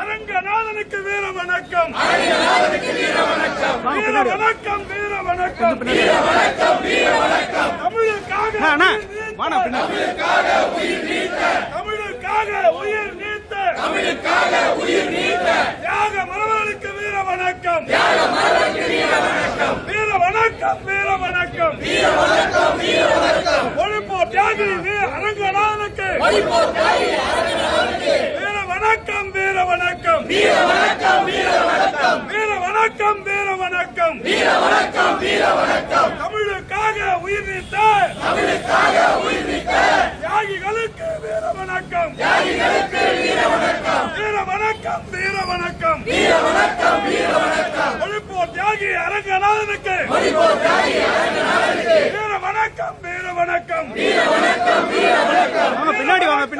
அரங்கநாதனுக்கு வீர வணக்கம் வீர வணக்கம் வீர வணக்கம் வீர வணக்கம் வீர உயிர் நீத்த! உயிர் தியாக மரபர்களுக்கு வீர வணக்கம் வீர வணக்கம் வீர வணக்கம் வீர வணக்கம் வீர வணக்கம் வீர தியாகி அரங்கநாத அரங்கநாதனுக்கு வீர வணக்கம். வீர வணக்கம் வீர வணக்கம். வீர வணக்கம் வீர வணக்கம். வீர வணக்கம் வீர வணக்கம் வீர வணக்கம் தமிழுக்காக உயிர் நீத்த. தமிழுக்காக உயிர் நீத்த தியாகிகளுக்கு வீர வணக்கம். தியாகிகளுக்கு வீர வணக்கம் வீர வணக்கம். வீர வணக்கம் வீர வணக்கம் வீர வணக்கம் ஒழிப்போ தியாகி அரங்கநாதனுக்கு. ஒழிப்போ தியாகி அரங்கநாதனுக்கு வீர வணக்கம் வீர வணக்கம் வீர வணக்கம்.